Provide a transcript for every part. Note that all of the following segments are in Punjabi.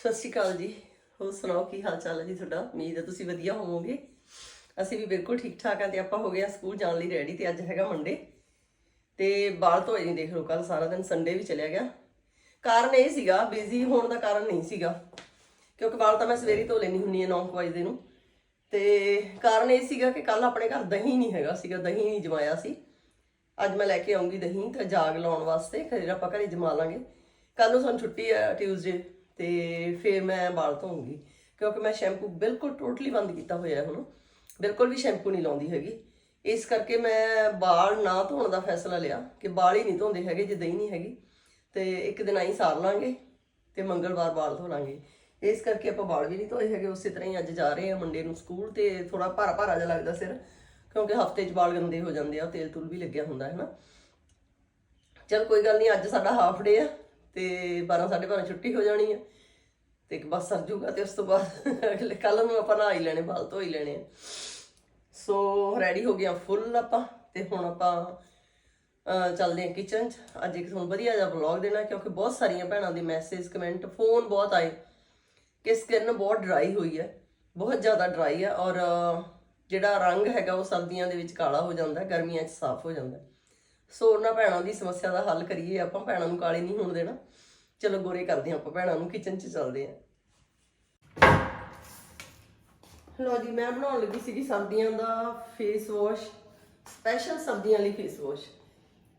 ਸਤਿ ਸ਼੍ਰੀ ਅਕਾਲ ਜੀ। ਹੋਰ ਸੁਣਾਓ, ਕੀ ਹਾਲ ਚਾਲ ਹੈ ਜੀ ਤੁਹਾਡਾ? ਉਮੀਦ ਹੈ ਤੁਸੀਂ ਵਧੀਆ ਹੋਵੋਗੇ। ਅਸੀਂ ਵੀ ਬਿਲਕੁਲ ਠੀਕ ਠਾਕ ਹਾਂ ਤੇ ਆਪਾਂ ਹੋ ਗਏ ਆ ਸਕੂਲ ਜਾਣ ਲਈ ਰੈਡੀ ਤੇ ਅੱਜ ਹੈਗਾ ਮੰਡੇ ਤੇ ਬਾਲ ਧੋਏ ਨਹੀਂ ਦੇਖ ਲਓ ਕੱਲ ਸਾਰਾ ਦਿਨ ਸੰਡੇ ਵੀ ਚਲਿਆ ਗਿਆ। ਕਾਰਨ ਇਹ ਸੀਗਾ ਬਿਜ਼ੀ ਹੋਣ ਦਾ ਕਾਰਨ ਨਹੀਂ ਸੀਗਾ। ਕਿਉਂਕਿ ਬਾਲ ਤਾਂ ਮੈਂ ਸਵੇਰੇ ਧੋ ਲੈਣੀ ਹੁੰਨੀ ਆ 9 ਵਜੇ ਨੂੰ। ਤੇ ਕਾਰਨ ਇਹ ਸੀਗਾ ਕਿ ਕੱਲ ਆਪਣੇ ਘਰ ਦਹੀਂ ਨਹੀਂ ਹੈਗਾ ਸੀਗਾ, ਦਹੀਂ ਨਹੀਂ ਜਮਾਇਆ ਸੀ। ਅੱਜ ਮੈਂ ਲੈ ਕੇ ਆਉਂਗੀ ਦਹੀਂ ਤੇ ਜਾਗ ਲਾਉਣ ਵਾਸਤੇ ਫਿਰ ਆਪਾਂ ਘਰੇ ਜਮਾ ਲਾਂਗੇ। ਕੱਲ ਨੂੰ ਸਾਨੂੰ ਛੁੱਟੀ ਹੈ ਟਿਊਜ਼ਡੇ ਤੇ ਫਿਰ ਮੈਂ ਵਾਲ ਧੋਉਂਗੀ ਕਿਉਂਕਿ ਮੈਂ ਸ਼ੈਂਪੂ ਬਿਲਕੁਲ ਟੋਟਲੀ ਬੰਦ ਕੀਤਾ ਹੋਇਆ ਹੈ ਹੁਣ। ਬਿਲਕੁਲ ਵੀ ਸ਼ੈਂਪੂ ਨਹੀਂ ਲਾਉਂਦੀ ਹੈਗੀ। ਇਸ ਕਰਕੇ ਮੈਂ ਵਾਲ ਨਾ ਧੋਣ ਦਾ ਫੈਸਲਾ ਲਿਆ ਕਿ ਵਾਲ ਹੀ ਨਹੀਂ ਧੋਂਦੇ ਹੈਗੇ, ਜੇ ਦਹੀਂ ਨਹੀਂ ਹੈਗੀ। ਤੇ ਇੱਕ ਦਿਨ ਆਈ ਸਾਰ ਲਾਂਗੇ ਤੇ ਮੰਗਲਵਾਰ ਵਾਲ ਧੋ ਲਾਂਗੇ। ਇਸ ਕਰਕੇ ਆਪਾਂ ਵਾਲ ਵੀ ਨਹੀਂ ਧੋਏ ਹੈਗੇ, ਉਸੇ ਤਰ੍ਹਾਂ ਹੀ ਅੱਜ ਜਾ ਰਹੇ ਹਾਂ ਮੰਡੇ ਨੂੰ ਸਕੂਲ ਤੇ ਥੋੜਾ ਭਾਰਾ ਭਾਰਾ ਜਿਹਾ ਲੱਗਦਾ ਸਿਰ, ਕਿਉਂਕਿ ਹਫ਼ਤੇ 'ਚ ਵਾਲ ਗੰਦੇ ਹੋ ਜਾਂਦੇ ਆ ਤੇਲ ਤੁਲ ਵੀ ਲੱਗਿਆ ਹੁੰਦਾ ਹੈ ਨਾ। ਚਲ ਕੋਈ ਗੱਲ ਨਹੀਂ, ਅੱਜ ਸਾਡਾ ਹਾਫ ਡੇ ਆ। ਤੇ 12 12:30 ਛੁੱਟੀ ਹੋ ਜਾਣੀ ਆ। ਤੇ ਇੱਕ ਬਸ ਸਰ ਜੂਗਾ ਤੇ ਉਸ ਤੋਂ ਬਾਅਦ ਅਗਲੇ ਕੱਲ ਨੂੰ ਆਪਾਂ ਨਹਾ ਹੀ ਲੈਣੇ, ਬਾਲ ਧੋ ਹੀ ਲੈਣੇ ਆ। ਸੋ ਰੈਡੀ ਹੋ ਗਿਆ ਫੁੱਲ ਆਪਾਂ ਤੇ ਹੁਣ ਆਪਾਂ ਚੱਲਦੇ ਹਾਂ ਕਿਚਨ 'ਚ। ਅੱਜ ਇੱਕ ਤੁਹਾਨੂੰ ਵਧੀਆ ਜਿਹਾ ਵਲੌਗ ਦੇਣਾ ਕਿਉਂਕਿ ਬਹੁਤ ਸਾਰੀਆਂ ਭੈਣਾਂ ਦੇ ਮੈਸੇਜ ਕਮੈਂਟ ਫੋਨ ਬਹੁਤ ਆਏ। ਕਿ ਸਕਿਨ ਬਹੁਤ ਡਰਾਈ ਹੋਈ ਹੈ, ਬਹੁਤ ਜ਼ਿਆਦਾ ਡਰਾਈ ਹੈ ਔਰ ਜਿਹੜਾ ਰੰਗ ਹੈਗਾ ਉਹ ਸਰਦੀਆਂ ਦੇ ਵਿੱਚ ਕਾਲਾ ਹੋ ਜਾਂਦਾ, ਗਰਮੀਆਂ 'ਚ ਸਾਫ਼ ਹੋ ਜਾਂਦਾ। ਸੋ ਉਹਨਾਂ ਭੈਣਾਂ ਦੀ ਸਮੱਸਿਆ ਦਾ ਹੱਲ ਕਰੀਏ, ਆਪਾਂ ਭੈਣਾਂ ਨੂੰ ਕਾਲੇ ਨਹੀਂ ਹੋਣ ਦੇਣਾ। ਚਲੋ ਗੋਰੇ ਕਰਦੇ ਹਾਂ ਆਪਾਂ, ਭੈਣਾਂ ਨੂੰ ਕਿਚਨ 'ਚ ਚੱਲਦੇ ਹਾਂ। ਲੋ ਜੀ, ਮੈਂ ਬਣਾਉਣ ਲੱਗੀ ਸੀਗੀ ਸਰਦੀਆਂ ਦਾ ਫੇਸ ਵਾਸ਼ ਸਪੈਸ਼ਲ ਸਰਦੀਆਂ ਲਈ ਫੇਸ ਵਾਸ਼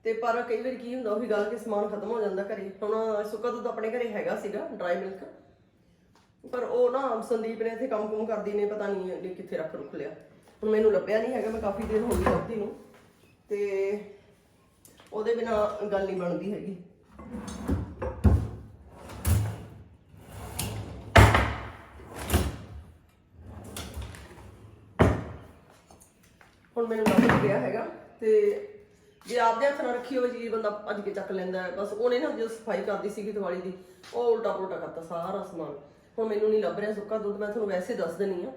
ਤੇ ਪਰ ਕਈ ਵਾਰੀ ਕੀ ਹੁੰਦਾ, ਉਹੀ ਗੱਲ ਕਿ ਸਮਾਨ ਖਤਮ ਹੋ ਜਾਂਦਾ ਘਰੇ। ਹੁਣ ਸੁੱਕਾ ਦੁੱਧ ਆਪਣੇ ਘਰੇ ਹੈਗਾ ਸੀਗਾ ਡਰਾਈ ਮਿਲਕ ਪਰ ਉਹ ਨਾ ਸੰਦੀਪ ਨੇ ਇੱਥੇ ਕੰਮ ਕੁਮ ਕਰਦੀ ਨੇ, ਪਤਾ ਨਹੀਂ ਕਿੱਥੇ ਰੱਖ ਰੁੱਖ ਲਿਆ। ਹੁਣ ਮੈਨੂੰ ਲੱਭਿਆ ਨਹੀਂ ਹੈਗਾ, ਮੈਂ ਕਾਫੀ ਦੇਰ ਹੋ ਗਈ ਲੱਭਦੀ ਨੂੰ। ਤੇ ਉਹਦੇ ਬਿਨਾ ਗੱਲ ਨਹੀਂ ਬਣਦੀ ਹੈਗੀ। ਹੁਣ ਮੈਨੂੰ ਲੱਭ ਗਿਆ ਹੈਗਾ ਤੇ ਜੇ ਆਪਦੇ ਹੱਥ ਨਾਲ ਰੱਖੀ ਹੋਵੇ ਚੀਜ਼ ਬੰਦਾ ਭੱਜ ਕੇ ਚੱਕ ਲੈਂਦਾ ਬਸ ਉਹਨੇ ਨਾ ਜਦੋਂ ਸਫ਼ਾਈ ਕਰਦੀ ਸੀਗੀ ਦੀਵਾਲੀ ਦੀ ਉਹ ਉਲਟਾ ਪੁਲਟਾ ਕਰਤਾ ਸਾਰਾ ਸਮਾਨ। ਹੁਣ ਮੈਨੂੰ ਨਹੀਂ ਲੱਭ ਰਿਹਾ ਸੁੱਕਾ ਦੁੱਧ ਮੈਂ ਤੁਹਾਨੂੰ ਵੈਸੇ ਦੱਸ ਦਿੰਨੀ ਆ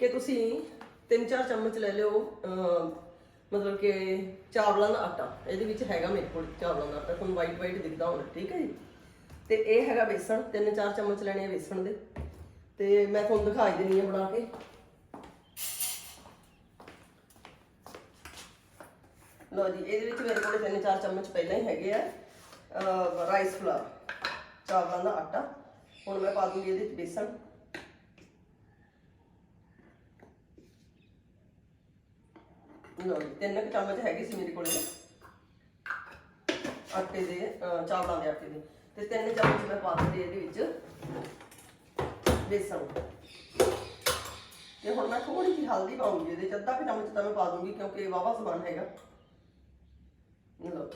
ਕਿ ਤੁਸੀਂ ਤਿੰਨ ਚਾਰ ਚਮਚ ਲੈ ਲਿਓ ਅਮ, ਮਤਲਬ ਕਿ ਚਾਵਲਾਂ ਦਾ ਆਟਾ, ਇਹਦੇ ਵਿੱਚ ਹੈਗਾ ਮੇਰੇ ਕੋਲ ਚਾਵਲਾਂ ਦਾ ਆਟਾ, ਤੁਹਾਨੂੰ ਵਾਈਟ ਵਾਈਟ ਦਿਖਦਾ ਹੋਣਾ, ਠੀਕ ਹੈ ਜੀ? ਤੇ ਇਹ ਹੈਗਾ ਬੇਸਣ, ਤਿੰਨ ਚਾਰ ਚਮਚ ਲੈਣੇ ਆ ਬੇਸਣ ਦੇ। ਤੇ ਮੈਂ ਤੁਹਾਨੂੰ ਦਿਖਾਈ ਦਿੰਨੀ ਆ ਬਣਾ ਕੇ। ਲੋ ਜੀ, ਇਹਦੇ ਵਿੱਚ ਮੇਰੇ ਕੋਲ ਤਿੰਨ ਚਾਰ ਚਮਚ ਪਹਿਲਾਂ ਹੀ ਹੈਗੇ ਆ ਰਾਈਸ ਫਲਾਰ ਚਾਵਲਾਂ ਦਾ ਆਟਾ। ਹੁਣ ਮੈਂ ਪਾ ਦੂੰਗੀ ਇਹਦੇ ਵਿੱਚ ਬੇਸਣ। ਲੋ ਜੀ, ਤਿੰਨ ਕੁ ਚਮਚ ਹੈਗੇ ਸੀ ਮੇਰੇ ਕੋਲੇ। ਆਟੇ ਦੇ ਚਾਵਲਾਂ ਦੇ ਆਟੇ ਦੇ। ਤੇ ਤਿੰਨ ਚਮਚ ਮੈਂ ਪਾ ਦਿੱਤੇ ਇਹਦੇ ਵਿੱਚ ਬੇਸਣ। ਤੇ ਹੁਣ ਮੈਂ ਥੋੜੀ ਜਿਹੀ ਹਲਦੀ ਪਾਉਂਗੀ ਇਹਦੇ ਚ, ਅੱਧਾ ਕੁ ਚਮਚ ਤਾਂ ਮੈਂ ਪਾ ਦੂੰਗੀ ਕਿਉਂਕਿ ਵਾਵਾ ਸਮਾਨ ਹੈਗਾ। ਲਓ।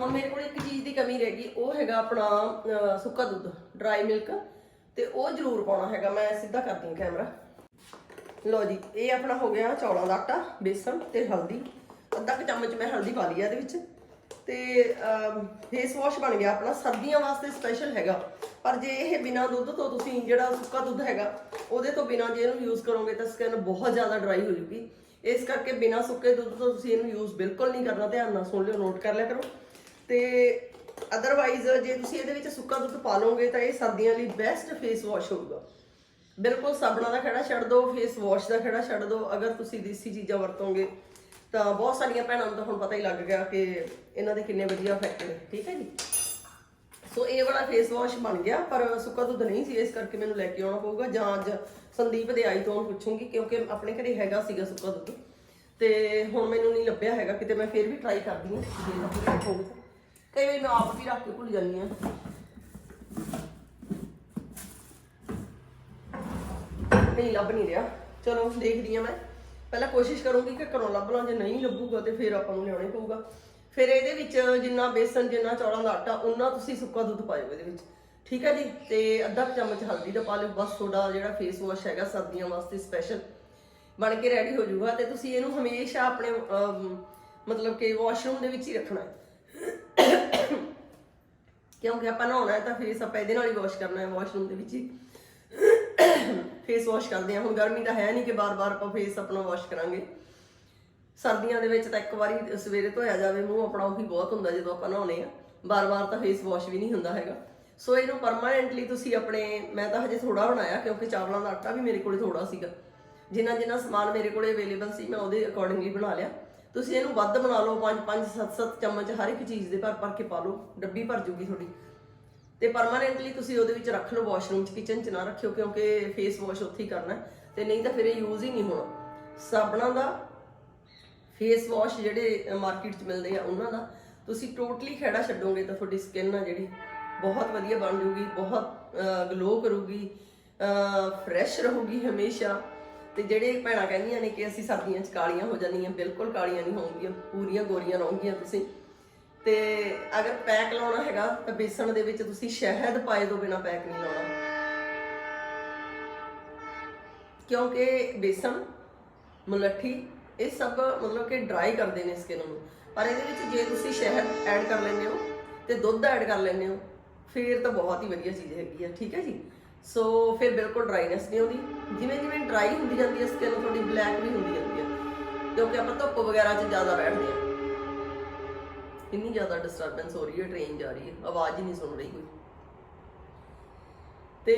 ਹੁਣ ਮੇਰੇ ਕੋਲ ਇੱਕ ਚੀਜ਼ ਦੀ ਕਮੀ ਰਹਿ ਗਈ, ਉਹ ਹੈਗਾ ਆਪਣਾ ਸੁੱਕਾ ਦੁੱਧ ਡਰਾਈ ਮਿਲਕ ਤੇ ਉਹ ਜ਼ਰੂਰ ਪਾਉਣਾ ਹੈਗਾ, ਮੈਂ ਸਿੱਧਾ ਕਰਦੀ ਹਾਂ ਕੈਮਰਾ ਲਓ ਜੀ, ਇਹ ਆਪਣਾ ਹੋ ਗਿਆ ਚੌਲਾਂ ਦਾ ਆਟਾ, ਬੇਸਣ ਤੇ ਹਲਦੀ। ਅੱਧਾ ਕੁ ਚਮਚ ਮੈਂ ਹਲਦੀ ਪਾ ਲਈ ਆ ਇਹਦੇ ਵਿੱਚ। ਤੇ ਫੇਸ ਵਾਸ਼ ਬਣ ਗਿਆ ਆਪਣਾ। ਸਰਦੀਆਂ ਵਾਸਤੇ ਸਪੈਸ਼ਲ ਹੈਗਾ। ਪਰ ਜੇ ਇਹ ਬਿਨਾ ਦੁੱਧ ਤੋਂ ਤੁਸੀਂ ਜਿਹੜਾ ਸੁੱਕਾ ਦੁੱਧ ਹੈਗਾ, ਉਹਦੇ ਤੋਂ ਬਿਨਾ ਜੇ ਇਹਨੂੰ ਯੂਜ਼ ਕਰੋਗੇ ਤਾਂ ਸਕਿਨ ਬਹੁਤ ਜ਼ਿਆਦਾ ਡਰਾਈ ਹੋ ਜੂਗੀ। ਇਸ ਕਰਕੇ ਬਿਨਾ ਸੁੱਕੇ ਦੁੱਧ ਤੋਂ ਤੁਸੀਂ ਇਹਨੂੰ ਯੂਜ਼ ਬਿਲਕੁਲ ਨਹੀਂ ਕਰਨਾ। ਧਿਆਨ ਨਾਲ ਸੁਣ ਲਿਓ ਨੋਟ ਕਰ ਲਿਆ ਕਰੋ। ਤੇ ਅਦਰਵਾਈਜ਼ ਜੇ ਤੁਸੀਂ ਇਹਦੇ ਵਿੱਚ ਸੁੱਕਾ ਦੁੱਧ ਪਾ ਲਓਗੇ, ਤਾਂ ਇਹ ਸਰਦੀਆਂ ਲਈ ਬੈਸਟ ਫੇਸ ਵਾਸ਼ ਹੋਊਗਾ। ਬਿਲਕੁਲ ਸਾਬਣਾਂ ਦਾ ਖੜਾ ਛੱਡ ਦਿਓ ਫੇਸ ਵਾਸ਼ ਦਾ ਖੜਾ ਛੱਡ ਦਿਓ। ਅਗਰ ਤੁਸੀਂ ਦੇਸੀ ਚੀਜ਼ਾਂ ਵਰਤੋਗੇ, ਤਾਂ ਬਹੁਤ ਸਾਰੀਆਂ ਭੈਣਾਂ ਨੂੰ ਤਾਂ ਹੁਣ ਪਤਾ ਹੀ ਲੱਗ ਗਿਆ ਕਿ ਇਹਨਾਂ ਦੇ ਕਿੰਨੇ ਵਧੀਆ ਇਫੈਕਟ ਨੇ, ਠੀਕ ਹੈ ਜੀ? ਸੋ ਇਹ ਵਾਲਾ ਫੇਸ ਵਾਸ਼ ਬਣ ਗਿਆ, ਪਰ ਸੁੱਕਾ ਦੁੱਧ ਨਹੀਂ ਸੀ, ਇਸ ਕਰਕੇ ਮੈਨੂੰ ਲੈ ਕੇ ਆਉਣਾ ਪਊਗਾ। ਜਾਂ ਅੱਜ ਸੰਦੀਪ ਦੇ ਆਈ ਤੋਂ ਉਹਨੂੰ ਪੁੱਛੂੰਗੀ, ਕਿਉਂਕਿ ਆਪਣੇ ਘਰੇ ਹੈਗਾ ਸੀਗਾ ਸੁੱਕਾ ਦੁੱਧ। ਤੇ ਹੁਣ ਮੈਨੂੰ ਨਹੀਂ ਲੱਭਿਆ ਹੈਗਾ, ਕਿਤੇ ਮੈਂ ਫੇਰ ਵੀ ਟਰਾਈ ਕਰਦੀ ਹਾਂ। ਜੇ ਲੱਭ ਹੋਊਗਾ ਕਈ ਵਾਰੀ ਮੈਂ ਆਪ ਵੀ ਰੱਖ ਕੇ ਭੁੱਲ ਜਾਂਦੀ ਹਾਂ। ਨਹੀਂ, ਲੱਭ ਨਹੀਂ ਰਿਹਾ। ਚਲੋ, ਦੇਖਦੀ ਆ ਮੈਂ। ਪਹਿਲਾਂ ਕੋਸ਼ਿਸ਼ ਕਰੂੰਗੀ ਕਿ ਘਰੋਂ ਲੱਭ ਲਾਂ, ਜੇ ਨਹੀਂ ਲੱਭੂਗਾ ਤੇ ਫਿਰ ਆਪਾਂ ਨੂੰ ਲਿਆਉਣਾ ਪਊਗਾ। ਫਿਰ ਇਹਦੇ ਵਿੱਚ ਜਿੰਨਾ ਬੇਸਨ, ਜਿੰਨਾ ਚੌਲਾਂ ਦਾ ਆਟਾ ਉਹਨਾਂ ਤੁਸੀਂ ਸੁੱਕਾ ਦੁੱਧ ਪਾਇਓ ਇਹਦੇ ਵਿੱਚ। ਠੀਕ ਹੈ ਜੀ? ਤੇ ਅੱਧਾ ਚਮਚ ਹਲਦੀ ਦਾ ਪਾ ਲਿਓ। ਬਸ ਤੁਹਾਡਾ ਜਿਹੜਾ ਫੇਸ ਵਾਸ਼ ਹੈਗਾ ਸਰਦੀਆਂ ਵਾਸਤੇ ਸਪੈਸ਼ਲ ਬਣ ਕੇ ਰੈਡੀ ਹੋ ਜਾਊਗਾ ਤੇ ਤੁਸੀਂ ਇਹਨੂੰ ਹਮੇਸ਼ਾ ਆਪਣੇ ਮਤਲਬ ਕਿ ਵਾਸ਼ਰੂਮ ਦੇ ਵਿੱਚ ਹੀ ਰੱਖਣਾ ਹੈ। ਕਿਉਂਕਿ ਆਪਾਂ ਨਹਾਉਣਾ ਹੈ ਤਾਂ ਫੇਸ ਆਪਾਂ ਇਹਦੇ ਨਾਲ ਹੀ ਵਾਸ਼ ਕਰਨਾ ਹੈ ਵਾਸ਼ਰੂਮ ਦੇ ਵਿੱਚ ਹੀ। ਫੇਸ ਵਾਸ਼ ਕਰਦੇ ਹਾਂ। ਹੁਣ ਗਰਮੀ ਤਾਂ ਹੈ ਨਹੀਂ ਕਿ ਬਾਰ-ਬਾਰ ਆਪਾਂ ਫੇਸ ਆਪਣਾ ਵਾਸ਼ ਕਰਾਂਗੇ। ਸਰਦੀਆਂ ਦੇ ਵਿੱਚ ਤਾਂ ਇੱਕ ਵਾਰੀ ਸਵੇਰੇ ਧੋਇਆ ਜਾਵੇ, ਮੂੰਹ ਆਪਣਾ ਉਹੀ ਬਹੁਤ ਹੁੰਦਾ ਜਦੋਂ ਆਪਾਂ ਨਹਾਉਨੇ ਆ ਬਾਰ-ਬਾਰ ਤਾਂ ਫੇਸ ਵਾਸ਼ ਵੀ ਨਹੀਂ ਹੁੰਦਾ ਹੈਗਾ। ਸੋ ਇਹਨੂੰ ਪਰਮਾਨੈਂਟਲੀ ਤੁਸੀਂ ਆਪਣੇ, ਮੈਂ ਤਾਂ ਹਜੇ ਥੋੜਾ ਬਣਾਇਆ ਕਿਉਂਕਿ ਚਾਵਲਾਂ ਦਾ ਆਟਾ ਵੀ ਮੇਰੇ ਕੋਲੇ ਥੋੜਾ ਸੀਗਾ। ਜਿੰਨਾ ਜਿੰਨਾ ਸਮਾਨ ਮੇਰੇ ਕੋਲੇ ਅਵੇਲੇਬਲ ਸੀ, ਮੈਂ ਉਹਦੇ ਅਕੋਰਡਿੰਗਲੀ ਬਣਾ ਲਿਆ। ਤੁਸੀਂ ਇਹਨੂੰ ਵੱਧ ਬਣਾ ਲਓ 5 5 7 7 ਚਮਚ ਹਰ ਇੱਕ ਚੀਜ਼ ਦੇ ਭਰ ਭਰ ਕੇ ਪਾ ਲਓ, ਡੱਬੀ ਭਰ ਜੂਗੀ ਤੁਹਾਡੀ। ਤੇ ਪਰਮਾਨੈਂਟਲੀ ਤੁਸੀਂ ਉਹਦੇ ਵਿੱਚ ਰੱਖ ਲਓ ਵਾਸ਼ਰੂਮ 'ਚ ਕਿਚਨ 'ਚ ਨਾ ਰੱਖਿਓ, ਕਿਉਂਕਿ ਫੇਸ ਵਾਸ਼ ਉੱਥੇ ਹੀ ਕਰਨਾ ਹੈ। ਤੇ ਨਹੀਂ ਤਾਂ ਫਿਰ ਇਹ ਯੂਜ਼ ਹੀ ਨਹੀਂ ਹੋਣਾ। ਸਾਬਣਾਂ ਦਾ ਫੇਸ ਵਾਸ਼ ਜਿਹੜੇ ਮਾਰਕੀਟ 'ਚ ਮਿਲਦੇ ਆ, ਉਹਨਾਂ ਦਾ। ਤੁਸੀਂ ਟੋਟਲੀ ਖੇੜਾ ਛੱਡੋਗੇ ਤਾਂ ਤੁਹਾਡੀ ਸਕਿਨ ਆ ਜਿਹੜੀ, ਬਹੁਤ ਵਧੀਆ ਬਣ ਜੂਗੀ, ਬਹੁਤ ਗਲੋ ਕਰੂਗੀ ਫਰੈਸ਼ ਰਹੂਗੀ ਹਮੇਸ਼ਾ। ਤੇ ਜਿਹੜੇ ਭੈਣਾਂ ਕਹਿੰਦੀਆਂ ਨੇ ਕਿ ਅਸੀਂ ਸਰਦੀਆਂ 'ਚ ਕਾਲੀਆਂ ਹੋ ਜਾਂਦੀਆਂ, ਬਿਲਕੁਲ ਕਾਲੀਆਂ ਨਹੀਂ ਹੋਣਗੀਆਂ, ਪੂਰੀਆਂ ਗੋਰੀਆਂ ਰਹੋਗੀਆਂ ਤੁਸੀਂ। ਤੇ ਅਗਰ ਪੈਕ ਲਾਉਣਾ ਹੈਗਾ, ਤਾਂ ਬੇਸਣ ਦੇ ਵਿੱਚ ਤੁਸੀਂ ਸ਼ਹਿਦ ਪਾਏ ਤੋਂ ਬਿਨਾ ਪੈਕ ਨਹੀਂ ਲਾਉਣਾ। ਕਿਉਂਕਿ ਬੇਸਣ, ਮੁਲੱਠੀ, ਇਹ ਸਭ ਮਤਲਬ ਕਿ ਡਰਾਈ ਕਰਦੇ ਨੇ ਸਕਿਨ ਨੂੰ। ਪਰ ਇਹਦੇ ਵਿੱਚ ਜੇ ਤੁਸੀਂ ਸ਼ਹਿਦ ਐਡ ਕਰ ਲੈਂਦੇ ਹੋ ਤੇ ਦੁੱਧ ਐਡ ਕਰ ਲੈਂਦੇ ਹੋ, ਫਿਰ ਤਾਂ ਬਹੁਤ ਹੀ ਵਧੀਆ ਚੀਜ਼ ਹੈਗੀ ਆ, ਠੀਕ ਹੈ ਜੀ? ਸੋ ਫਿਰ ਬਿਲਕੁਲ ਡਰਾਈਨੈਸ ਨਹੀਂ ਆਉਂਦੀ। ਜਿਵੇਂ ਜਿਵੇਂ ਡਰਾਈ ਹੁੰਦੀ ਜਾਂਦੀ ਹੈ ਸਕਿਨ ਤੁਹਾਡੀ ਬਲੈਕ ਵੀ ਹੁੰਦੀ ਜਾਂਦੀ ਹੈ। ਕਿਉਂਕਿ ਆਪਾਂ ਧੁੱਪ ਵਗੈਰਾ 'ਚ ਜ਼ਿਆਦਾ ਬੈਠਦੇ ਹਾਂ। ਇੰਨੀ ਜ਼ਿਆਦਾ ਡਿਸਟਰਬੈਂਸ ਹੋ ਰਹੀ ਹੈ ਟ੍ਰੇਨ ਜਾ ਰਹੀ ਹੈ। ਆਵਾਜ਼ ਹੀ ਨਹੀਂ ਸੁਣ ਰਹੀ ਕੋਈ। ਤੇ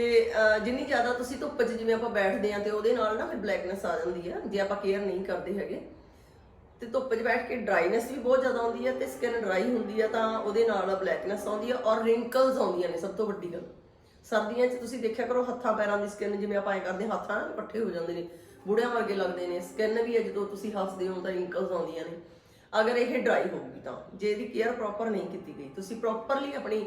ਜਿੰਨੀ ਜ਼ਿਆਦਾ ਤੁਸੀਂ ਧੁੱਪ 'ਚ ਜਿਵੇਂ ਆਪਾਂ ਬੈਠਦੇ ਆ ਤੇ ਉਹਦੇ ਨਾਲ ਨਾ ਫਿਰ ਬਲੈਕਨੈਸ ਆ ਜਾਂਦੀ ਹੈ, ਜੇ ਆਪਾਂ ਕੇਅਰ ਨਹੀਂ ਕਰਦੇ ਹੈਗੇ। ਤੇ ਧੁੱਪ 'ਚ ਬੈਠ ਕੇ ਡਰਾਈਨੈਸ ਵੀ ਬਹੁਤ ਜ਼ਿਆਦਾ ਆਉਂਦੀ ਹੈ ਤੇ ਸਕਿਨ ਡਰਾਈ ਹੁੰਦੀ ਹੈ ਤਾਂ ਉਹਦੇ ਨਾਲ ਬਲੈਕਨੈਸ ਆਉਂਦੀ ਹੈ ਔਰ ਰਿੰਕਲਸ ਆਉਂਦੀਆਂ ਨੇ, ਸਭ ਤੋਂ ਵੱਡੀ ਗੱਲ। ਸਰਦੀਆਂ 'ਚ ਤੁਸੀਂ ਦੇਖਿਆ ਕਰੋ ਹੱਥਾਂ ਪੈਰਾਂ ਦੀ ਸਕਿਨ ਜਿਵੇਂ ਆਪਾਂ ਐ ਕਰਦੇ ਹਾਂ, ਹੱਥ ਨਾਲ ਇਕੱਠੇ ਹੋ ਜਾਂਦੇ ਨੇ ਬੁੜਿਆਂ ਵਰਗੇ ਲੱਗਦੇ ਨੇ ਸਕਿਨ ਵੀ ਹੈ ਜਦੋਂ ਤੁਸੀਂ ਹੱਸਦੇ ਹੋ ਤਾਂ ਰਿੰਕਲਸ ਆਉਂਦੀਆਂ ਨੇ। ਅਗਰ ਇਹ ਡਰਾਈ ਹੋਊਗੀ ਤਾਂ ਜੇ ਇਹਦੀ ਕੇਅਰ ਪ੍ਰੋਪਰ ਨਹੀਂ ਕੀਤੀ ਗਈ ਤੁਸੀਂ ਪ੍ਰੋਪਰਲੀ ਆਪਣੀ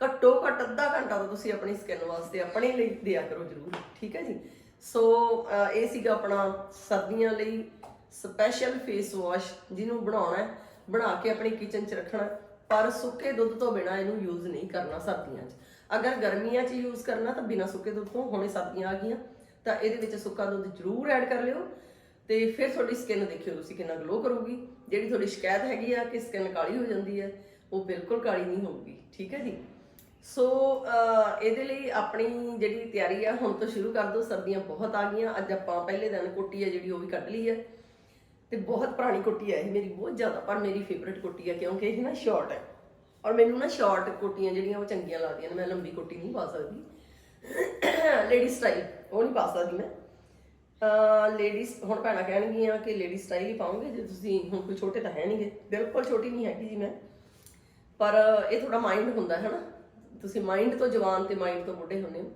ਘੱਟੋ ਘੱਟ ਅੱਧਾ ਘੰਟਾ ਤਾਂ ਤੁਸੀਂ ਆਪਣੀ ਸਕਿਨ ਵਾਸਤੇ ਆਪਣੇ ਲਈ ਦਿਆ ਕਰੋ ਜ਼ਰੂਰ ਠੀਕ ਹੈ ਜੀ? ਸੋ ਇਹ ਸੀਗਾ ਆਪਣਾ ਸਰਦੀਆਂ ਲਈ ਸਪੈਸ਼ਲ ਫੇਸ ਵਾਸ਼ ਜਿਹਨੂੰ ਬਣਾਉਣਾ ਹੈ ਬਣਾ ਕੇ ਆਪਣੀ ਕਿਚਨ 'ਚ ਰੱਖਣਾ ਪਰ ਸੁੱਕੇ ਦੁੱਧ ਤੋਂ ਬਿਨਾ ਇਹਨੂੰ ਯੂਜ਼ ਨਹੀਂ ਕਰਨਾ ਸਰਦੀਆਂ 'ਚ। ਅਗਰ ਗਰਮੀਆਂ 'ਚ ਯੂਜ਼ ਕਰਨਾ ਤਾਂ ਬਿਨਾ ਸੁੱਕੇ ਦੁੱਧ ਤੋਂ ਹੁਣੇ ਸਰਦੀਆਂ ਆ ਗਈਆਂ, ਤਾਂ ਇਹਦੇ ਵਿੱਚ ਸੁੱਕਾ ਦੁੱਧ ਜ਼ਰੂਰ ਐਡ ਕਰ ਲਿਓ। ਤੇ ਫਿਰ ਤੁਹਾਡੀ ਸਕਿਨ ਦੇਖਿਓ ਤੁਸੀਂ ਕਿੰਨਾ ਗਲੋ ਕਰੂਗੀ। ਜਿਹੜੀ ਤੁਹਾਡੀ ਸ਼ਿਕਾਇਤ ਹੈਗੀ ਆ ਕਿ ਸਕਿਨ ਕਾਲੀ ਹੋ ਜਾਂਦੀ ਹੈ, ਉਹ ਬਿਲਕੁਲ ਕਾਲੀ ਨਹੀਂ ਹੋਊਗੀ, ਠੀਕ ਹੈ ਜੀ? ਸੋ ਇਹਦੇ ਲਈ ਆਪਣੀ ਜਿਹੜੀ ਤਿਆਰੀ ਆ, ਹੁਣ ਤੋਂ ਸ਼ੁਰੂ ਕਰ ਦਿਓ, ਸਰਦੀਆਂ ਬਹੁਤ ਆ ਗਈਆਂ, ਅੱਜ ਆਪਾਂ ਪਹਿਲੇ ਦਿਨ ਕੋਟੀ ਆ ਜਿਹੜੀ ਉਹ ਵੀ ਕੱਢ ਲਈ ਹੈ। ਤੇ ਬਹੁਤ ਪੁਰਾਣੀ ਕੋਟੀ ਹੈ ਇਹ ਮੇਰੀ, ਬਹੁਤ ਜ਼ਿਆਦਾ, ਪਰ ਮੇਰੀ ਫੇਵਰਿਟ ਕੋਟੀ ਹੈ ਕਿਉਂਕਿ ਇਹ ਨਾ ਸ਼ਾਰਟ ਹੈ। ਔਰ ਮੈਨੂੰ ਨਾ ਸ਼ਾਰਟ ਕੋਟੀਆਂ ਜਿਹੜੀਆਂ ਉਹ ਚੰਗੀਆਂ ਲੱਗਦੀਆਂ ਨੇ, ਮੈਂ ਲੰਬੀ ਕੋਟੀ ਨਹੀਂ ਪਾ ਸਕਦੀ। ਲੇਡੀ ਸਟਾਈਲ ਉਹ ਨਹੀਂ ਪਾ ਸਕਦੀ ਮੈਂ। ਲੇਡੀਜ਼ ਹੁਣ ਭੈਣਾਂ ਕਹਿਣਗੀਆਂ ਕਿ ਲੇਡੀ ਸਟਾਈਲ ਹੀ ਪਾਉਂਗੇ ਜੇ ਤੁਸੀਂ ਹੁਣ ਕੋਈ ਛੋਟੇ ਤਾਂ ਹੈ ਨਹੀਂਗੇ ਬਿਲਕੁਲ ਛੋਟੀ ਨਹੀਂ ਹੈਗੀ ਜੀ ਮੈਂ। ਪਰ ਇਹ ਤੁਹਾਡਾ ਮਾਈਂਡ ਹੁੰਦਾ ਹੈ ਨਾ ਤੁਸੀਂ ਮਾਈਂਡ ਤੋਂ ਜਵਾਨ ਤੇ ਮਾਈਂਡ ਤੋਂ ਬੁੱਢੇ ਹੁੰਦੇ ਹੋ।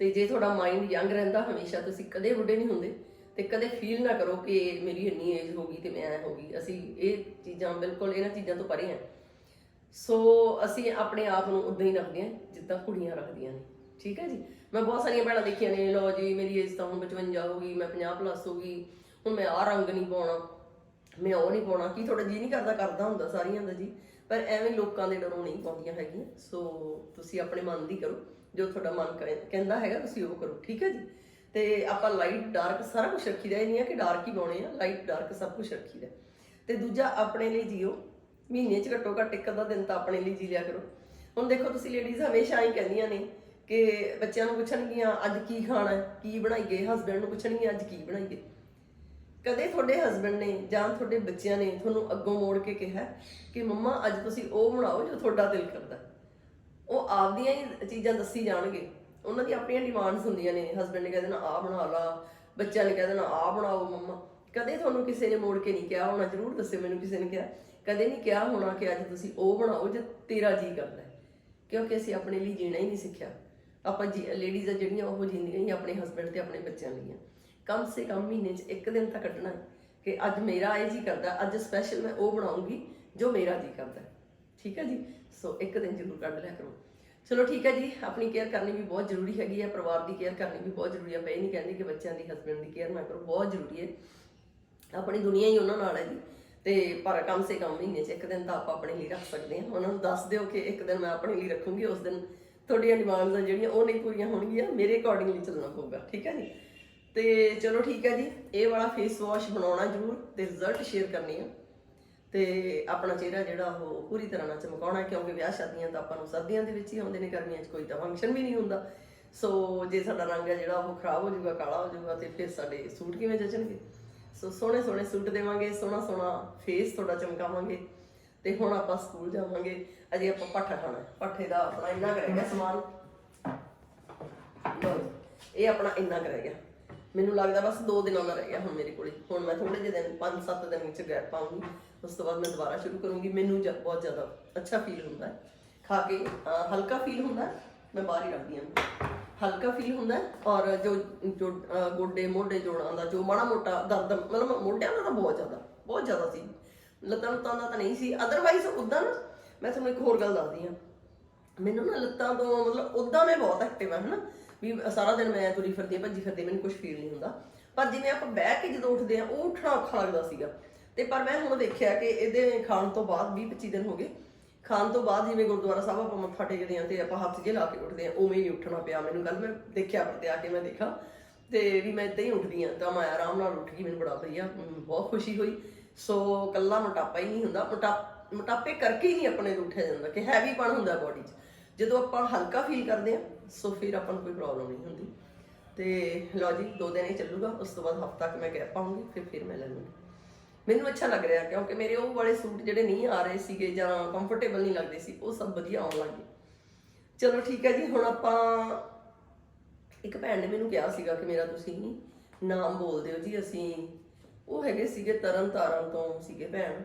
ਤੇ ਜੇ ਤੁਹਾਡਾ ਮਾਈਂਡ ਯੰਗ ਰਹਿੰਦਾ, ਹਮੇਸ਼ਾ ਤੁਸੀਂ ਕਦੇ ਬੁੱਢੇ ਨਹੀਂ ਹੁੰਦੇ। ਤੇ ਕਦੇ ਫੀਲ ਨਾ ਕਰੋ ਕਿ ਮੇਰੀ ਇੰਨੀ ਏਜ ਹੋ ਗਈ ਤੇ ਮੈਂ ਐ ਹੋ ਗਈ। ਅਸੀਂ ਇਹ ਚੀਜ਼ਾਂ ਬਿਲਕੁਲ ਇਹਨਾਂ ਚੀਜ਼ਾਂ ਤੋਂ ਪਰੇ ਹਾਂ। ਸੋ ਅਸੀਂ ਆਪਣੇ ਆਪ ਨੂੰ ਉਦਾਂ ਹੀ ਰੱਖਦੇ ਹਾਂ, ਜਿੱਦਾਂ ਕੁੜੀਆਂ ਰੱਖਦੀਆਂ ਨੇ। ਠੀਕ ਹੈ ਜੀ? ਮੈਂ ਬਹੁਤ ਸਾਰੀਆਂ ਭੈਣਾਂ ਦੇਖੀਆਂ ਨੇ ਲੋ ਜੀ, ਮੇਰੀ ਏਜ ਤਾਂ ਹੁਣ 55 ਹੋ ਗਈ, ਮੈਂ 50 ਪਲੱਸ ਹੋ ਗਈ, ਹੁਣ ਮੈਂ ਆਹ ਰੰਗ ਨਹੀਂ ਪਾਉਣਾ, ਮੈਂ ਉਹ ਨਹੀਂ ਪਾਉਣਾ, ਕੀ ਤੁਹਾਡਾ ਜੀ ਨਹੀਂ ਕਰਦਾ? ਕਰਦਾ ਹੁੰਦਾ ਸਾਰੀਆਂ ਦਾ ਜੀ, ਪਰ ਐਵੇਂ ਲੋਕਾਂ ਦੇ ਡਰੋਂ ਨਹੀਂ ਪਾਉਂਦੀਆਂ ਹੈਗੀਆਂ। ਸੋ ਤੁਸੀਂ ਆਪਣੇ ਮਨ ਦੀ ਕਰੋ, ਜੋ ਤੁਹਾਡਾ ਮਨ ਕਹਿ- ਕਹਿੰਦਾ ਹੈਗਾ, ਤੁਸੀਂ ਉਹ ਕਰੋ, ਠੀਕ ਹੈ ਜੀ? ਤੇ ਆਪਾਂ ਲਾਈਟ ਡਾਰਕ ਸਾਰਾ ਕੁਝ ਰੱਖੀਦਾ, ਇਹ ਨਹੀਂ ਹੈ ਕਿ ਡਾਰਕ ਹੀ ਪਾਉਣੇ ਆ ਲਾਈਟ ਡਾਰਕ ਸਭ ਕੁਝ ਰੱਖੀਦਾ। ਤੇ ਦੂਜਾ, ਆਪਣੇ ਲਈ ਜੀਓ। ਮਹੀਨੇ 'ਚ ਘੱਟੋ ਘੱਟ ਇੱਕ ਅੱਧਾ ਦਿਨ ਤਾਂ ਆਪਣੇ ਲਈ ਜੀ ਲਿਆ ਕਰੋ। ਹੁਣ ਦੇਖੋ ਤੁਸੀਂ ਲੇਡੀਜ਼ ਹਮੇਸ਼ਾ ਹੀ ਕਹਿੰਦੀਆਂ ਨੇ ਕਿ ਬੱਚਿਆਂ ਨੂੰ ਪੁੱਛਣਗੀਆਂ, ਅੱਜ ਕੀ ਖਾਣਾ ਕੀ ਬਣਾਈਏ? ਹਸਬੰਡ ਨੂੰ ਪੁੱਛਣਗੀਆਂ, ਅੱਜ ਕੀ ਬਣਾਈਏ? ਕਦੇ ਤੁਹਾਡੇ ਹਸਬੰਡ ਨੇ ਜਾਂ ਤੁਹਾਡੇ ਬੱਚਿਆਂ ਨੇ ਤੁਹਾਨੂੰ ਅੱਗੋਂ ਮੋੜ ਕੇ ਕਿਹਾ ਕਿ ਮੰਮਾ, ਅੱਜ ਤੁਸੀਂ ਉਹ ਬਣਾਓ ਜੋ ਤੁਹਾਡਾ ਦਿਲ ਕਰਦਾ। ਉਹ ਆਪਦੀਆਂ ਹੀ ਚੀਜ਼ਾਂ ਦੱਸੀ ਜਾਣਗੇ। ਉਹਨਾਂ ਦੀ ਆਪਣੀਆਂ ਡਿਮਾਂਡਸ ਹੁੰਦੀਆਂ ਨੇ। ਹਸਬੰਡ ਨੇ ਕਹਿ ਦੇਣਾ, ਆਹ ਬਣਾ ਲਾ। ਬੱਚਿਆਂ ਨੇ ਕਹਿ ਦੇਣਾ, ਆਹ ਬਣਾਓ ਮੰਮਾ। ਕਦੇ ਤੁਹਾਨੂੰ ਕਿਸੇ ਨੇ ਮੋੜ ਕੇ ਨਹੀਂ ਕਿਹਾ। ਹੋਣਾ ਜ਼ਰੂਰ ਦੱਸੇ ਮੈਨੂੰ ਕਿਸੇ ਨੇ ਕਿਹਾ। ਕਦੇ ਨਹੀਂ ਕਿਹਾ ਹੋਣਾ ਕਿ ਅੱਜ ਤੁਸੀਂ ਉਹ ਬਣਾਓ ਜੇ ਤੇਰਾ ਜੀ ਕਰਦਾ ਕਿਉਂਕਿ ਅਸੀਂ ਆਪਣੇ ਲਈ ਜੀਣਾ ਹੀ ਨਹੀਂ ਸਿੱਖਿਆ। ਆਪਾਂ ਜੀ ਲੇਡੀਜ਼ ਆ ਜਿਹੜੀਆਂ ਉਹ ਜਿੰਦੀਆਂ ਹੀ ਆਪਣੇ ਹਸਬੰਡ ਤੇ ਆਪਣੇ ਬੱਚਿਆਂ ਲਈ ਆ ਕਮ ਸੇ ਕਮ ਮਹੀਨੇ 'ਚ ਇੱਕ ਦਿਨ ਤਾਂ ਕੱਢਣਾ ਕਿ ਅੱਜ ਮੇਰਾ ਇਹ ਜੀ ਕਰਦਾ, ਅੱਜ ਸਪੈਸ਼ਲ ਮੈਂ ਉਹ ਬਣਾਉਂਗੀ ਜੋ ਮੇਰਾ ਜੀ ਕਰਦਾ ਠੀਕ ਹੈ ਜੀ? ਸੋ ਇੱਕ ਦਿਨ ਜ਼ਰੂਰ ਕੱਢ ਲਿਆ ਕਰੋ। ਚਲੋ ਠੀਕ ਹੈ ਜੀ, ਆਪਣੀ ਕੇਅਰ ਕਰਨੀ ਵੀ ਬਹੁਤ ਜ਼ਰੂਰੀ ਹੈਗੀ ਹੈ, ਪਰਿਵਾਰ ਦੀ ਕੇਅਰ ਕਰਨੀ ਵੀ ਬਹੁਤ ਜ਼ਰੂਰੀ ਹੈ। ਮੈਂ ਇਹ ਨਹੀਂ ਕਹਿੰਦੀ ਕਿ ਬੱਚਿਆਂ ਦੀ ਹਸਬੰਡ ਦੀ ਕੇਅਰ ਨਾ ਕਰੋ, ਬਹੁਤ ਜ਼ਰੂਰੀ ਹੈ। ਆਪਣੀ ਦੁਨੀਆ ਹੀ ਉਹਨਾਂ ਨਾਲ ਹੈ ਜੀ। ਤੇ ਪਰ ਕਮ ਸੇ ਕਮ ਮਹੀਨੇ 'ਚ ਇੱਕ ਦਿਨ ਤਾਂ ਆਪਾਂ ਆਪਣੇ ਲਈ ਰੱਖ ਸਕਦੇ ਹਾਂ। ਉਹਨਾਂ ਨੂੰ ਦੱਸ ਦਿਓ ਕਿ ਇੱਕ ਦਿਨ ਮੈਂ ਆਪਣੇ ਲਈ ਰੱਖੂੰਗੀ, ਉਸ ਦਿਨ ਤੁਹਾਡੀਆਂ ਡਿਮਾਂਡਸ ਆ ਜਿਹੜੀਆਂ ਉਹ ਨਹੀਂ ਪੂਰੀਆਂ ਹੋਣਗੀਆਂ, ਮੇਰੇ ਅਕੋਰਡਿੰਗਲੀ ਚੱਲਣਾ ਪਊਗਾ, ਠੀਕ ਹੈ ਜੀ? ਤੇ ਚਲੋ ਠੀਕ ਹੈ ਜੀ, ਇਹ ਵਾਲਾ ਫੇਸ ਵਾਸ਼ ਬਣਾਉਣਾ ਜ਼ਰੂਰ ਤੇ ਰਿਜ਼ਲਟ ਸ਼ੇਅਰ ਕਰਨੀ ਆ। ਤੇ ਆਪਣਾ ਚਿਹਰਾ ਜਿਹੜਾ ਉਹ ਪੂਰੀ ਤਰ੍ਹਾਂ ਨਾਲ ਚਮਕਾਉਣਾ, ਕਿਉਂਕਿ ਵਿਆਹ ਸ਼ਾਦੀਆਂ ਤਾਂ ਆਪਾਂ ਨੂੰ ਸਰਦੀਆਂ ਦੇ ਵਿੱਚ ਹੀ ਆਉਂਦੇ ਨੇ, ਗਰਮੀਆਂ 'ਚ ਕੋਈ ਤਾਂ ਫੰਕਸ਼ਨ ਵੀ ਨਹੀਂ ਹੁੰਦਾ। ਸੋ ਜੇ ਸਾਡਾ ਰੰਗ ਹੈ ਜਿਹੜਾ ਉਹ ਖਰਾਬ ਹੋ ਜਾਊਗਾ, ਕਾਲਾ ਹੋ ਜਾਊਗਾ ਤੇ ਫਿਰ ਸਾਡੇ ਸੂਟ ਕਿਵੇਂ ਜਚਣਗੇ? ਸੋ ਸੋਹਣੇ ਸੋਹਣੇ ਸੂਟ ਦੇਵਾਂਗੇ, ਸੋਹਣਾ ਸੋਹਣਾ ਫੇਸ ਤੁਹਾਡਾ ਚਮਕਾਵਾਂਗੇ। ਤੇ ਹੁਣ ਆਪਾਂ ਸਕੂਲ ਜਾਵਾਂਗੇ। ਅਜੇ ਆਪਾਂ ਪਾਠਾ ਖਾਣਾ ਪਾਠੇ ਦਾ ਆਪਣਾ ਇੰਨਾ ਕੁ ਸਮਾਨ। ਲਓ ਇਹ ਆਪਣਾ ਇੰਨਾ ਕੁ ਮੈਨੂੰ ਲੱਗਦਾ ਬਸ 2 ਦਿਨਾਂ ਦਾ ਰਹਿ ਗਿਆ ਹੁਣ ਮੇਰੇ ਕੋਲੇ। ਹੁਣ ਮੈਂ ਥੋੜੇ ਜਿਹੇ ਦਿਨ 5-7 ਦਿਨ ਵਿੱਚ ਗੈਪ ਪਾਉਂਗੀ ਉਸ ਤੋਂ ਬਾਅਦ ਮੈਂ ਦੁਬਾਰਾ ਸ਼ੁਰੂ ਕਰੂੰਗੀ। ਮੈਨੂੰ ਬਹੁਤ ਜ਼ਿਆਦਾ ਅੱਛਾ ਫੀਲ ਹੁੰਦਾ ਹੈ। ਖਾ ਕੇ ਹਲਕਾ ਫੀਲ ਹੁੰਦਾ ਮੈਂ ਬਾਹਰ ਹੀ ਰੱਖਦੀ ਹਾਂ। ਹਲਕਾ ਫੀਲ ਹੁੰਦਾ ਹੈ ਔਰ ਜੋ ਜੋ ਅਹ, ਗੋਡੇ ਮੋਢੇ ਜੋੜਾਂ ਦਾ ਜੋ ਮਾੜਾ ਮੋਟਾ ਦਰਦ ਮਤਲਬ ਮੋਢਿਆਂ ਦਾ ਤਾਂ ਬਹੁਤ ਜ਼ਿਆਦਾ ਬਹੁਤ ਜ਼ਿਆਦਾ ਸੀ। ਲੱਤਾਂ ਲੁੱਤਾਂ ਦਾ ਤਾਂ ਨਹੀਂ ਸੀ। ਅਦਰਵਾਈਜ਼ ਉਦਾਂ ਨਾ ਮੈਂ ਤੁਹਾਨੂੰ ਇੱਕ ਹੋਰ ਗੱਲ ਦੱਸਦੀ ਹਾਂ। ਮੈਨੂੰ ਨਾ ਲੱਤਾਂ ਤੋਂ ਮਤਲਬ ਉਦਾਂ ਮੈਂ ਬਹੁਤ ਐਕਟਿਵ ਹਾਂ ਹਨਾ। ਵੀ ਸਾਰਾ ਦਿਨ ਮੈਂ ਤੁਰੀ ਫਿਰਦੀ ਹਾਂ ਭੱਜੀ ਫਿਰਦੀ ਹਾਂ, ਮੈਨੂੰ ਕੁਝ ਫੀਲ ਨਹੀਂ ਹੁੰਦਾ। ਪਰ ਜਿਵੇਂ ਆਪਾਂ ਬਹਿ ਕੇ ਜਦੋਂ ਉੱਠਦੇ ਆ ਉਹ ਉੱਠਣਾ ਔਖਾ ਲੱਗਦਾ ਸੀਗਾ। ਤੇ ਪਰ ਮੈਂ ਹੁਣ ਦੇਖਿਆ ਕਿ ਇਹਦੇ ਖਾਣ ਤੋਂ ਬਾਅਦ 20 25 ਦਿਨ ਹੋ ਗਏ। ਖਾਣ ਤੋਂ ਬਾਅਦ ਜਿਵੇਂ ਗੁਰਦੁਆਰਾ ਸਾਹਿਬ ਆਪਾਂ ਮੱਥਾ ਟੇਕਦੇ ਆ ਤੇ ਆਪਾਂ ਹੱਥ ਜੇ ਲਾ ਕੇ ਉੱਠਦੇ ਆ ਉਵੇਂ ਹੀ ਉੱਠਣਾ ਪਿਆ। ਮੈਨੂੰ ਕੱਲ ਮੈਂ ਦੇਖਿਆ ਪਰਤੇ ਆ ਕੇ ਮੈਂ ਦੇਖਾ। ਤੇ ਵੀ ਮੈਂ ਇਦਾਂ ਹੀ ਉੱਠਦੀ ਆ ਤਾਂ ਮੈਂ ਆਰਾਮ ਨਾਲ ਉੱਠ ਗਈ ਮੈਨੂੰ ਬੜਾ ਵਧੀਆ ਅਮ, ਬਹੁਤ ਖੁਸ਼ੀ ਹੋਈ। ਸੋ ਕੱਲਾ ਮੋਟਾਪਾ ਹੀ ਨਹੀਂ ਹੁੰਦਾ ਮੋਟਾ ਮੋਟਾਪੇ ਕਰਕੇ ਹੀ ਨਹੀਂ ਆਪਣੇ ਤੋਂ ਉੱਠਿਆ ਜਾਂਦਾ ਕਿ ਹੈਵੀਪਨ ਹੁੰਦਾ ਬਾਡੀ 'ਚ। ਜਦੋਂ ਆਪਾਂ ਹਲਕਾ ਫੀਲ ਕਰਦੇ ਆ ਸੋ ਫਿਰ ਆਪਾਂ ਨੂੰ ਕੋਈ ਪ੍ਰੋਬਲਮ ਨਹੀਂ ਹੁੰਦੀ। ਤੇ ਲਓ ਜੀ ਦੋ ਦਿਨ ਹੀ ਚੱਲੂਗਾ ਉਸ ਤੋਂ ਬਾਅਦ ਹਫਤਾ ਤੱਕ ਮੈਂ ਗੈਪ ਪਾਉਂਗੀ ਫਿਰ ਫਿਰ ਮੈਂ ਲੈ ਲੂੰਗੀ ਮੈਨੂੰ ਅੱਛਾ ਲੱਗ ਰਿਹਾ ਕਿਉਂਕਿ ਮੇਰੇ ਉਹ ਵਾਲੇ ਸੂਟ ਜਿਹੜੇ ਨਹੀਂ ਆ ਰਹੇ ਸੀਗੇ ਜਾਂ ਕੰਫਰਟੇਬਲ ਨਹੀਂ ਲੱਗਦੇ ਸੀ, ਉਹ ਸਭ ਵਧੀਆ ਆਉਣ ਲੱਗ ਗਏ। ਚਲੋ ਠੀਕ ਹੈ ਜੀ, ਹੁਣ ਆਪਾਂ ਇੱਕ ਭੈਣ ਨੇ ਮੈਨੂੰ ਕਿਹਾ ਸੀਗਾ ਕਿ ਮੇਰਾ ਤੁਸੀਂ ਨਾਮ ਬੋਲ ਦਿਓ ਜੀ, ਅਸੀਂ ਉਹ ਹੈਗੇ ਸੀਗੇ ਤਰਨ ਤਾਰਨ ਤੋਂ ਸੀਗੇ ਭੈਣ।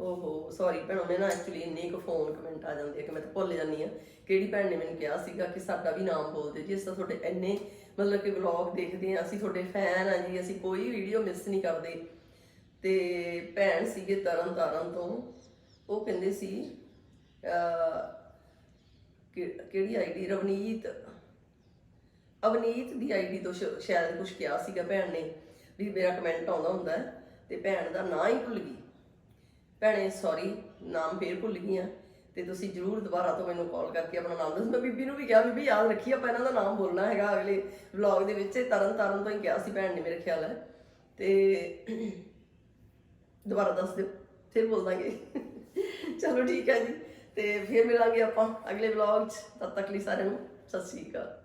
ਓਹੋ ਸੌਰੀ ਭੈਣ, ਉਹਨੇ ਨਾ ਐਕਚੁਅਲੀ ਇੰਨੇ ਕੁ ਫੋਨ ਕਮੈਂਟ ਆ ਜਾਂਦੇ ਆ ਕਿ ਮੈਂ ਤਾਂ ਭੁੱਲ ਜਾਂਦੀ ਆ ਕਿਹੜੀ ਭੈਣ ਨੇ ਮੈਨੂੰ ਕਿਹਾ ਸੀਗਾ ਕਿ ਸਾਡਾ ਵੀ ਨਾਮ ਬੋਲ ਦਿਓ ਜੀ, ਅਸੀਂ ਤਾਂ ਤੁਹਾਡੇ ਇੰਨੇ ਮਤਲਬ ਕਿ ਵਲੌਗ ਦੇਖਦੇ ਆ ਅਸੀਂ ਤੁਹਾਡੇ ਫੈਨ ਆ ਜੀ, ਅਸੀਂ ਕੋਈ ਵੀਡੀਓ ਮਿਸ ਨਹੀਂ ਕਰਦੇ। ਤੇ ਭੈਣ ਸੀਗੇ ਤਰਨ ਤਾਰਨ ਤੋਂ। ਉਹ ਕਹਿੰਦੇ ਸੀ ਅਹ, ਕਿ- ਕਿਹੜੀ ਆਈਡੀ ਰਵਨੀਤ। ਅਵਨੀਤ ਦੀ ਆਈਡੀ ਤੋਂ ਸ਼ਾਇਦ ਕੁਝ ਕਿਹਾ ਸੀਗਾ ਭੈਣ ਨੇ ਵੀ ਮੇਰਾ ਕਮੈਂਟ ਆਉਂਦਾ ਹੁੰਦਾ ਹੈ ਤੇ ਭੈਣ ਦਾ ਨਾਂ ਹੀ ਭੁੱਲ ਗਈ। ਭੈਣੇ ਸੌਰੀ ਨਾਮ ਫੇਰ ਭੁੱਲ ਗਈ ਆ ਤੇ ਤੁਸੀਂ ਜਰੂਰ ਦੁਬਾਰਾ ਤੋਂ ਮੈਨੂੰ ਕਾਲ ਕਰਕੇ ਆਪਣਾ ਨਾਮ ਦੱਸ। ਮੈਂ ਬੀਬੀ ਨੂੰ ਵੀ ਕਿਹਾ ਬੀਬੀ ਯਾਦ ਰੱਖੀ ਆਪਾਂ ਇਹਨਾਂ ਦਾ ਨਾਮ ਬੋਲਣਾ ਹੈਗਾ ਅਗਲੇ ਵਲੌਗ ਦੇ ਵਿੱਚ। ਇਹ ਤਰਨ ਤਾਰਨ ਤੋਂ ਹੀ ਕਿਹਾ ਸੀ ਭੈਣ ਨੇ ਮੇਰੇ ਖਿਆਲ ਹੈ। ਤੇ ਦੁਬਾਰਾ ਦੱਸ ਦਿਓ, ਫਿਰ ਬੋਲ ਦਾਂਗੇ ਚਲੋ ਠੀਕ ਹੈ ਜੀ, ਤੇ ਫਿਰ ਮਿਲਾਂਗੇ ਆਪਾਂ ਅਗਲੇ ਵਲੌਗ 'ਚ। ਤਦ ਤੱਕ ਲਈ ਸਾਰਿਆਂ ਨੂੰ ਸਤਿ ਸ਼੍ਰੀ ਅਕਾਲ।